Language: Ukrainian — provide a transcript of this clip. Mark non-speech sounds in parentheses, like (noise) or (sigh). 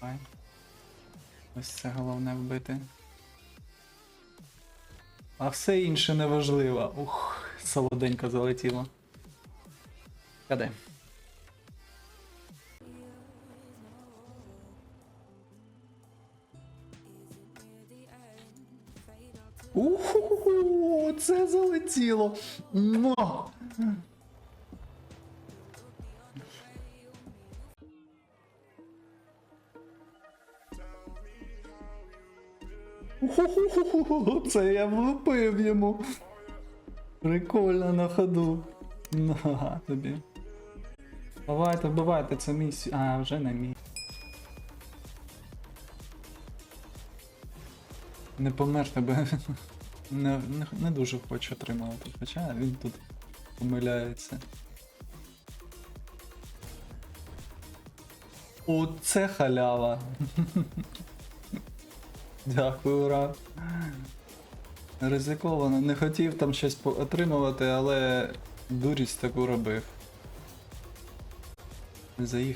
Давай. Ось це головне вбити. А все інше неважливо. Ух, солоденько залетіло. Каде? Уху, це залетіло. Мо! Це я влупив йому. Прикольно на ходу. На тобі. Давайте, вбивайте, це мій. сі- А, вже не мій. Не померти, бо (laughs) не, не, не дуже хочу отримувати. Хоча він тут помиляється. Оце халява. (laughs) Дякую, ура. Ризиковано. Не хотів там щось отримувати, але дурість таку робив. Заїхати.